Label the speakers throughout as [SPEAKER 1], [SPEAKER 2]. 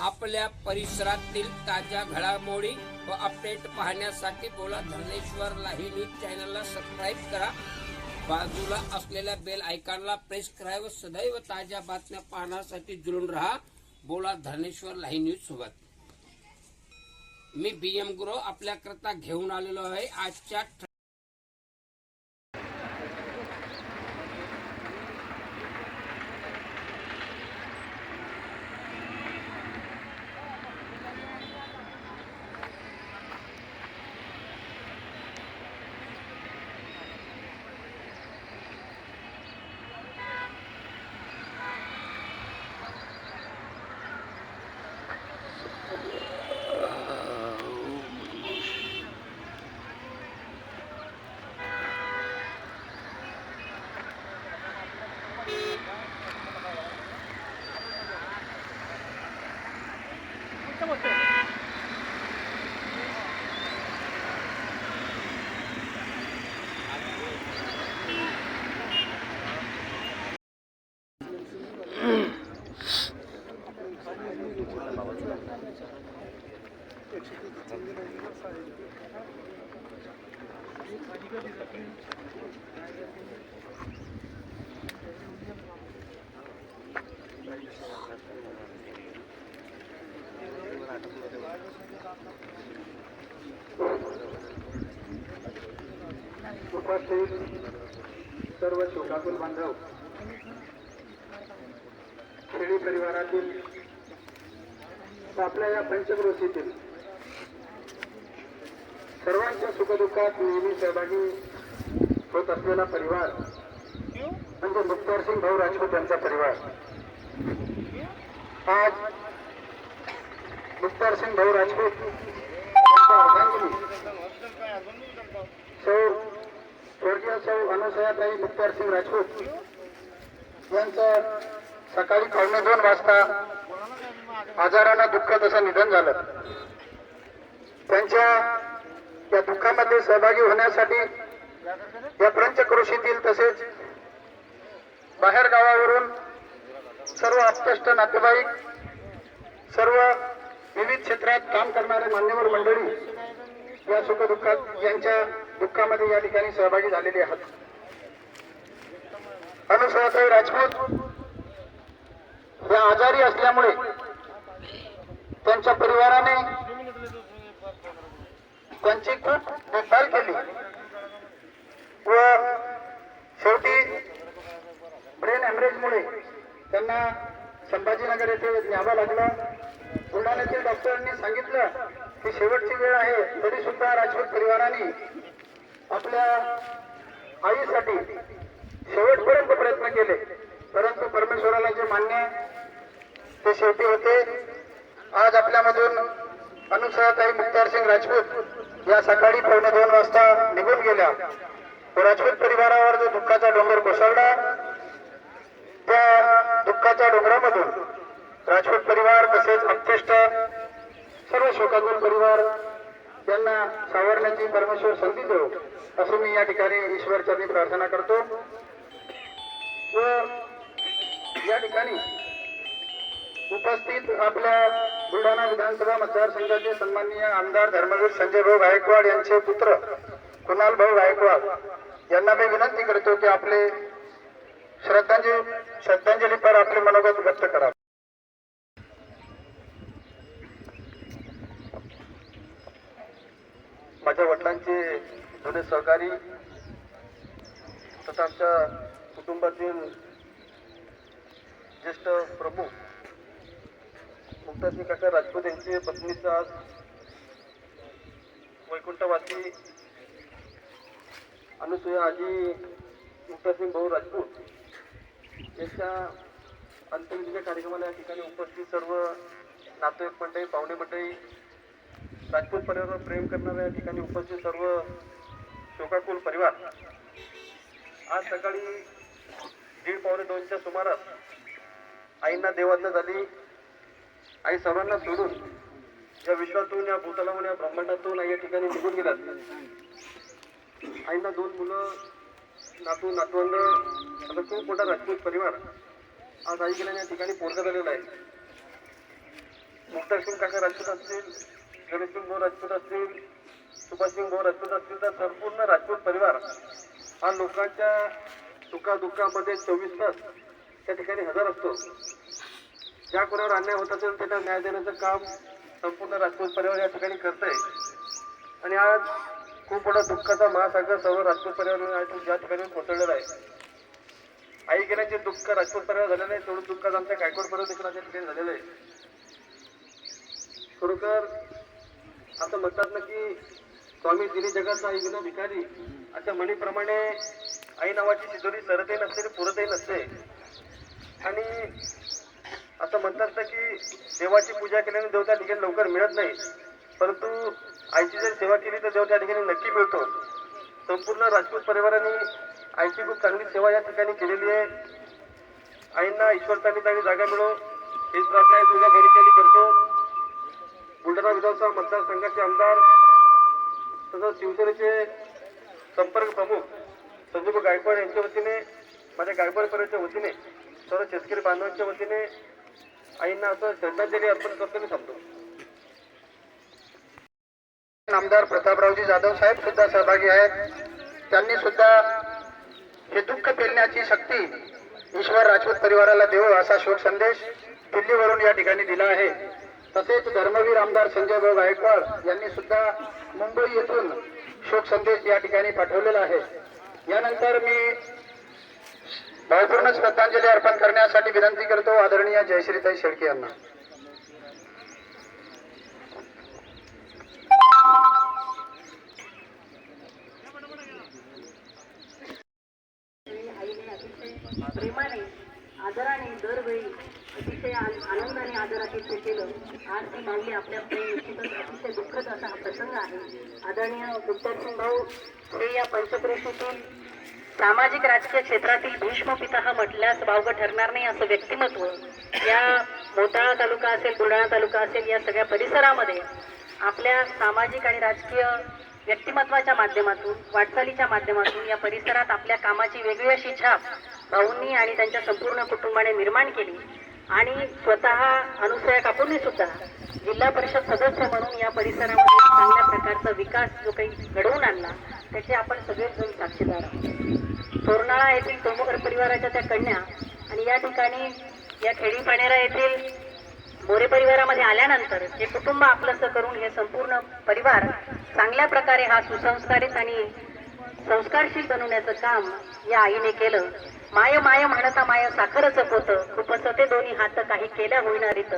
[SPEAKER 1] आपल्या परिसरातील ताज्या घडामोडी व अपडेट पाहण्यासाठी बोला. धनेश्वर लाही न्यूज चॅनलला सबस्क्राईब करा. बाजूला असलेल्या बेल आयकॉनला प्रेस करा व सदैव ताज्या बातम्या पाहण्यासाठी जुळून राहा. बोला धनेश्वर लाही न्यूज सोबत. मी बी एम गुरु आपल्याकरता घेऊन आलेलो आहे. आजच्या
[SPEAKER 2] उपस्थित सर्व शोकाकुल बांधव खेडी परिवारातील आपल्या या पंचक्रोशीतील सर्वांच्या सुखदुःखात नेहमी सहभागी होत असलेला परिवार म्हणजे मुक्तार सिंग भाऊ राजपूत यांचा परिवार. आज मुक्तार सिंग भाऊ राजपूत सौ स्वर्गीय सौ अनुसयाताई मुक्तार सिंग राजपूत यांचं सकाळी पावणे दोन वाजता आजारानं दुःखद असं निधन झालं. त्यांच्या या दुःखामध्ये सहभागी होण्यासाठी या पंचक्रोशीतील तसेच बाहेर गावावरून सर्व अत्यष्ट नातेवाईक सर्व विविध क्षेत्रात काम करणारे मान्यवर मंडळी या सुखदुःखात यांच्या दुःखामध्ये या ठिकाणी सहभागी झालेले आहात. अनुसयाताई राजपूत या आजारी असल्यामुळे त्यांच्या परिवाराने त्यांची खूप देखभाल केली. व शेवटी ब्रेन हॅमरेजमुळे त्यांना संभाजीनगर येथे न्यावं लागलं. बुलढाण्यातील डॉक्टरांनी सांगितलं की शेवटची वेळ आहे तरी सुद्धा राजपूत परिवाराने आपल्या आईसाठी शेवटपर्यंत प्रयत्न केले. परंतु परमेश्वराला जे मान्य ते शेवटी होते. आज आपल्यामधून अनुसयाताई मुक्तार सिंग राजपूत या सकाळी पावणे दोन वाजता निघून गेल्या. राजपूत परिवारावर जो दुःखाचा डोंगर कोसळला त्या दुःखाच्या डोंगरामधून राजपूत परिवार तसेच अत्यष्ट सर्व शोकाकुल परिवार त्यांना सावरण्याची परमेश्वर संधी देऊ असं मी या ठिकाणी ईश्वर चरणी प्रार्थना करतो. व या ठिकाणी उपस्थित आपल्या बुलढाणा विधानसभा मतदारसंघाचे सन्माननीय आमदार धर्मवीर संजय भाऊ गायकवाड यांचे पुत्र कुणाल भाऊ गायकवाड यांना मी विनंती करतो की आपले श्रद्धांजली श्रद्धांजली पर आपले मनोगत व्यक्त करा. माझ्या वडिलांचे जुने सहकारी तथा आमच्या कुटुंबातील ज्येष्ठ प्रमुख मुक्ताजी काका राजपूत यांचे पत्नीचा आज वैकुंठवासी अनुसूया आजी मुक्तासिंग भाऊ राजपूत यांच्या अंत्यविधीच्या कार्यक्रमाला या ठिकाणी उपस्थित सर्व नातेवाईक मंडळी पाहुणे मंडळी राजपूत परिवारावर प्रेम करणाऱ्या या ठिकाणी उपस्थित सर्व शोकाकुल परिवार आज सकाळी दीड पावणे दोनच्या सुमारास आईंना देवाज्ञा झाली आई सर्वांना सोडून या विश्वातून या भूतलावून या ब्रह्मांडातून आई या ठिकाणी निघून गेलात आईंना दोन मुलं नातू नातवंड असा खूप मोठा राजपूत परिवार. आज आई गेल्याने या ठिकाणी पोरगा झालेला आहे.
[SPEAKER 3] मुक्तासिंग काका राजपूत असतील गणेशसिंग भाऊ राजपूत असतील सुभाषसिंग भाऊ राजपूत असतील तर संपूर्ण राजपूत परिवार हा लोकांच्या सुखादुःखामध्ये चोवीस तास त्या ठिकाणी हजर असतो. ज्या कोणावर अन्याय होत असेल त्यांना न्याय देण्याचं काम संपूर्ण राजपूत परिवार या ठिकाणी करत आहे आणि आज खूप मोठा दुःखाचा महासागर सर्व राजपूत परिवार ज्या ठिकाणी कोसळलेला आहे. आई गेल्याचे दुःख राजपूत परिवार झालेलं आहे तेवढं दुःख आमच्या गायकवाड परिवार देखील आमच्या ठिकाणी झालेलं आहे. खरोखर असं म्हणतात ना की स्वामी दिनी जगाचा आई विना भिकारी अशा म्हणीप्रमाणे आई नावाची शिजोरी सरतही नसते पुरतही नसते. आणि असं म्हणतात ना की देवाची पूजा केल्याने देव त्या ठिकाणी लवकर मिळत नाही. परंतु आईची जर सेवा केली तर देव त्या ठिकाणी नक्की मिळतो. संपूर्ण राजपूत परिवाराने आईची खूप चांगली सेवा या ठिकाणी केलेली आहे. आईंना ईश्वरतानी चांगली चांगली जागा मिळो. हीच प्रार्थना आहे तुझ्या घरी करतो. बुलढाणा विधानसभा मतदारसंघाचे आमदार तसंच शिवसेनेचे संपर्क प्रमुख संजूभ गायकवाड यांच्या वतीने माझ्या गायकवाड परिवाराच्या वतीने सर्व शेतकरी बांधवांच्या वतीने आईंना असं श्रद्धांजली अर्पण करतो मी थांबतो.
[SPEAKER 2] आमदार प्रतापरावजी जाधव साहेब सुद्धा सहभागी आहेत. त्यांनी सुद्धा हे दुःख पेलण्याची शक्ती ईश्वर राजपूत परिवाराला देऊ असा शोक संदेश दिल्लीवरून या ठिकाणी दिला आहे. तसेच धर्मवीर आमदार संजय भाऊ गायकवाड यांनी सुद्धा मुंबई येथून शोक संदेश या ठिकाणी पाठवलेला आहे. यानंतर मी भावपूर्ण श्रद्धांजली अर्पण करण्यासाठी विनंती करतो आदरणीय जयश्रीताई शेळके यांना.
[SPEAKER 4] आईने अतिशय प्रेमाने आदराने दरवेळी अतिशय आ- आनंदाने आदरातिथ्य केलं. आज ती माऊली आपल्या निश्चितच अतिशय दुःखद असा हा प्रसंग आहे. आदरणीय गुप्तरसिंग भाऊ हे या पंचक्रोशीतील सामाजिक राजकीय क्षेत्रातील भीष्म पिता म्हटल्यास वावगं ठरणार नाही असं व्यक्तिमत्व या मोताळा तालुका असेल बुलढाणा तालुका असेल या सगळ्या परिसरामध्ये आपल्या सामाजिक आणि राजकीय व्यक्तिमत्वाच्या माध्यमातून वाटचालीच्या माध्यमातून या परिसरात आपल्या कामाची वेगळी अशी छाप भाऊंनी आणि त्यांच्या संपूर्ण कुटुंबाने निर्माण केली. आणि स्वतः अनुसया कापूरने सुद्धा जिल्हा परिषद सदस्य म्हणून या परिसरामध्ये चांगल्या प्रकारचा विकास जो काही घडवून आणला त्याचे आपण सगळेच जण साक्षीदार आहोत. तोरणाळा येथील तोमकर परिवाराच्या त्या कन्या आणि या ठिकाणी या खेडी पाणेरा येथील मोरे परिवारामध्ये आल्यानंतर हे कुटुंब आपलंसं करून हे संपूर्ण परिवार चांगल्या प्रकारे हा सुसंस्कारित आणि संस्कारशील बनवण्याचं काम या आईने केलं. माय माय म्हणता माय साखरच पोत. खूपच ते दोन्ही हात काही केल्या होईनारीत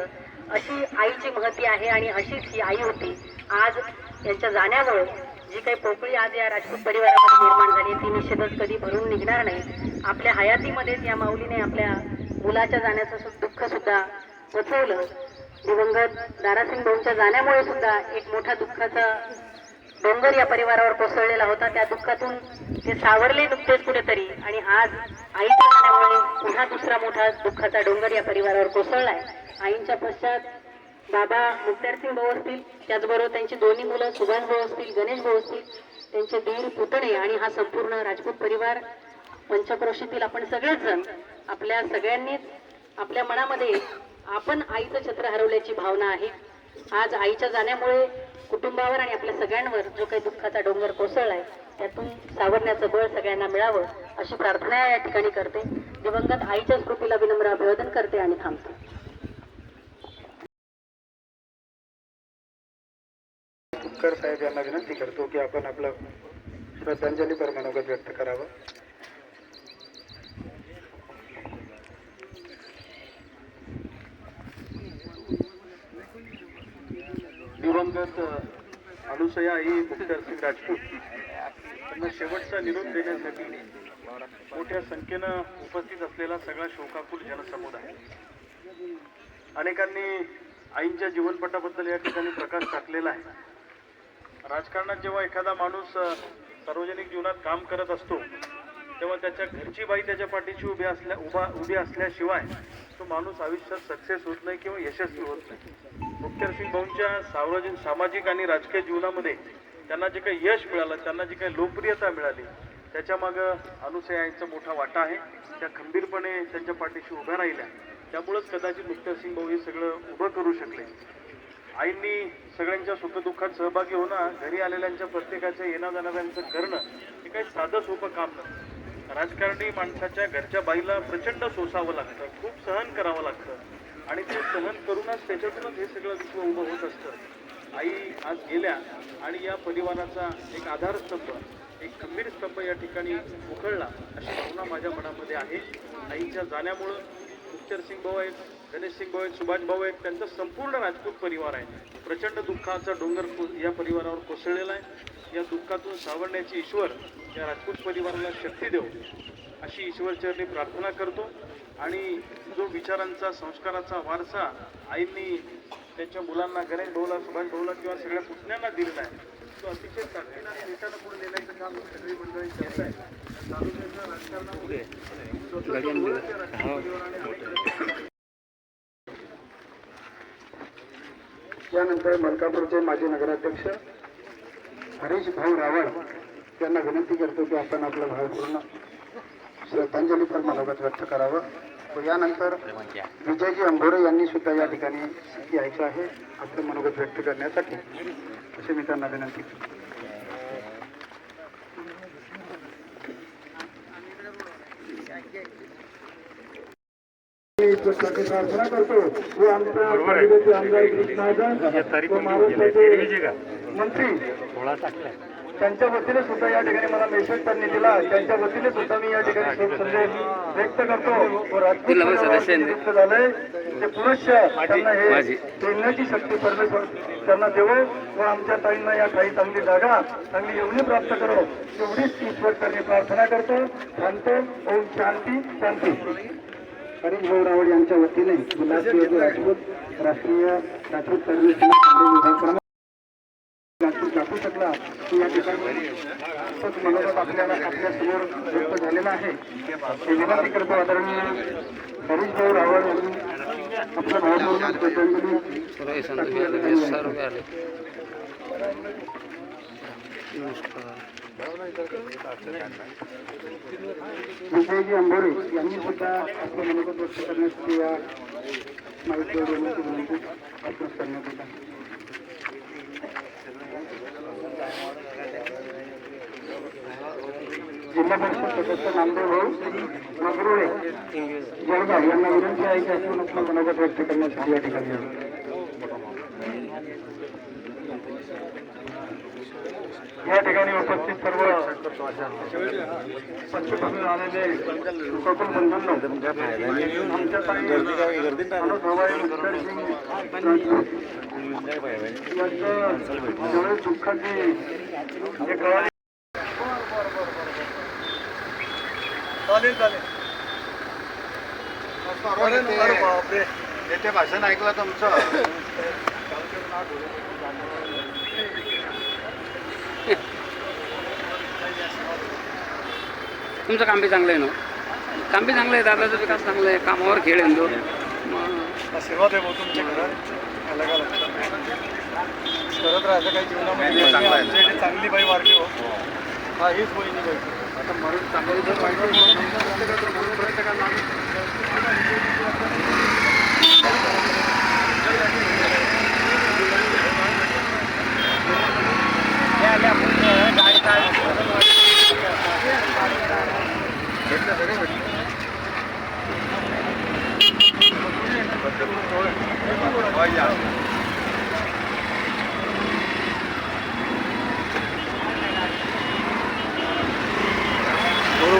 [SPEAKER 4] अशी आईची महती आहे आणि अशीच ही आई होती. आज यांच्या जाण्यामुळे जी काही पोकळी आज या राजपूत परिवारामध्ये निर्माण झाली ती निश्चितच कधी भरून निघणार नाही. आपल्या हयातीमध्येच या माऊलीने आपल्या मुलाच्या जाण्याचं सु- दुःख सुद्धा वचवलं. दिवंगत दारासिंग भाऊंच्या जाण्यामुळे सुद्धा एक मोठा दुःखाचा डोंगर या परिवारावर कोसळलेला होता. त्या दुःखातून ते सावरले नुकतेच कुठेतरी आणि आज आईच्या जाण्यामुळे पुन्हा दुसरा मोठा दुःखाचा डोंगर या परिवारावर कोसळलाय. आईंच्या पश्चात बाबा मुक्तारसिंग भाऊ असतील त्याचबरोबर त्यांची दोन्ही मुलं सुभाष भाऊ असतील गणेश भाऊ असतील त्यांचे दीर पुतणे आणि हा संपूर्ण राजपूत परिवार पंचक्रोशीतील आपण सगळेच जण आपल्या सगळ्यांनीच आपल्या मनामध्ये आपण आईचं छत्र हरवल्याची भावना आहे. आज आईच्या जाण्यामुळे कुटुंबावर आणि आपल्या सगळ्यांवर जो काही दुःखाचा डोंगर कोसळलाय त्यातून सावरण्याचं बळ सगळ्यांना मिळावं अशी प्रार्थना या ठिकाणी करते. दिवंगत आईच्या स्मृतीला विनम्र अभिवादन करते आणि थांबते.
[SPEAKER 2] कर साहेब यांना विनंती करतो की आपण आपलं श्रद्धांजलीपर मनोगत व्यक्त करावं.
[SPEAKER 3] दिवंगत अनुसया आई मुक्तारसिंग राजपूत. त्यांना शेवटचा निरोप देण्यासाठी मोठ्या संख्येनं उपस्थित असलेला सगळा शोकाकुल जनसमुदाय. अनेकांनी आईंच्या जीवनपटाबद्दल या ठिकाणी प्रकाश टाकलेला आहे. राजकारणात जेव्हा एखादा माणूस सार्वजनिक जीवनात काम करत असतो तेव्हा त्याच्या घरची बाई त्याच्या पाठीशी उभी असल्या उभा उभी असल्याशिवाय तो माणूस आयुष्यात सक्सेस होत नाही किंवा यशस्वी होत नाही. मुक्तारसिंग भाऊंच्या सार्वजनिक सामाजिक आणि राजकीय जीवनामध्ये त्यांना जे काही यश मिळालं त्यांना जी काही लोकप्रियता मिळाली त्याच्यामागं अनुसयांचा यांचा मोठा वाटा आहे. त्या खंबीरपणे त्यांच्या पाठीशी उभ्या राहिल्या. त्यामुळंच कदाचित मुक्तारसिंग भाऊ हे सगळं उभं करू शकले. आईंनी सगळ्यांच्या सुखदुःखात सहभागी होणं घरी आलेल्यांच्या प्रत्येकाच्या येण्या जाणाऱ्यांचं करणं हे काही साधं सोपं काम नाही राजकारणी माणसाच्या घरच्या बाईला प्रचंड सोसावं लागतं खूप सहन करावं लागतं. आणि ते सहन करूनच त्याच्यातूनच हे सगळं विश्व उभं होत असतं. आई आज गेल्या आणि या परिवाराचा एक आधारस्तंभ एक खंबीर स्तंभ या ठिकाणी उखळला अशी भावना माझ्या मनामध्ये आहे. आईच्या जाण्यामुळं मुक्चर सिंग भाऊ आहेत गणेश सिंग भाऊ आहेत सुभाष भाऊ आहेत त्यांचा संपूर्ण राजपूत परिवार आहे. प्रचंड दुःखाचा डोंगर या परिवारावर कोसळलेला आहे. या दुःखातून सावरण्याची ईश्वर या राजपूत परिवाराला शक्ती देऊ अशी ईश्वरचरणी प्रार्थना करतो. आणि जो विचारांचा संस्काराचा वारसा आईंनी त्यांच्या मुलांना गणेश भाऊला सुभाष भाऊला किंवा सगळ्या पुतण्यांना दिलेला आहे तो अतिशय ताकदीनं आणि नेटानं पुढे नेण्याचं काम ही सगळी मंडळी करत आहे. तालुक्याच्या राजकारणामध्ये. स्वतंत्र ओळख या राजकीय परिवाराने अनेक
[SPEAKER 2] यानंतर मलकापूरचे माजी नगराध्यक्ष हरीश भाऊ रावळ यांना विनंती करतो की आपण आपलं भावपूर्ण श्रद्धांजलीपर मनोगत व्यक्त करावं. व यानंतर विजयजी अंभोरे यांनी सुद्धा या ठिकाणी यायचं आहे आपलं मनोगत व्यक्त करण्यासाठी. असे मी त्यांना विनंती करतो. प्रार्थना करतो. व आमच्या तालुक्याचे आमदार कृष्णाजन व महाराष्ट्राचे मंत्री त्यांच्या वतीने सुद्धा या ठिकाणी मला मेसेज त्यांनी दिला. त्यांच्या वतीने सुद्धा मी या ठिकाणी शोक संदेश व्यक्त करतो. व नियुक्त झालंय ते पुरुष त्यांना हे पेलण्याची शक्ती परमेश्वर त्यांना देवो. व आमच्या ताईंना या काही चांगली जागा. चांगली एवढी प्राप्त करो. एवढीच ईश्वर करणे प्रार्थना करतो. थांबतो ओम शांती शांती. हरीश भाऊ रावळ यांच्या वतीने गुलाबी राजपूत राष्ट्रीय राजपूत सर्व्हिस विभाग क्रमांक दाखवू शकला की या ठिकाणी मनोगत आपल्याला आपल्यासमोर व्यक्त झालेला आहे. हे विनंती करतो आदरणीय हरीश भाऊ रावळ यांनी विजयजी अंबोरे यांनी सुद्धा आपलं मनोगत व्यक्त करण्यासाठी या माहिती देण्याची विनंती आपणास करण्यात येत जिल्हा परिषद सदस्य नामदेव भाऊ नगरोळे जळगाव यांना विनंती आहे की आपण आपलं मनोगत व्यक्त करण्यासाठी या ठिकाणी. या ठिकाणी उपस्थित सर्व पश्चिमपासून आलेले बंधूंनो आमच्या ताई दुःखाची जे कळाली
[SPEAKER 3] चालेल चालेल. बापरे. येते भाषण ऐकलं तुमचं.
[SPEAKER 5] तुमचं काम बी चांगलं आहे ना? काम बी चांगलं आहे दादाचा विकास चांगला आहे कामावर खेळ आहे तो. मग
[SPEAKER 3] आशीर्वाद आहे भाऊ तुमच्या घरात अलग अलग करत राहायचं काही जीवनामध्ये चांगली बाई वारली हो. हा हीच बहिणी बाई आता मरण चांगली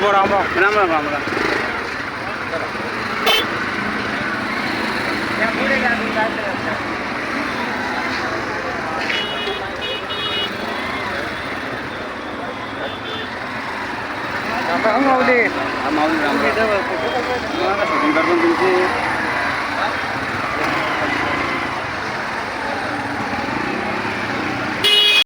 [SPEAKER 5] బాబు రామ్ రామ్ రామ్ రామ్ రామ్ రామ్ రామ్ రామ్ రామ్ రామ్ రామ్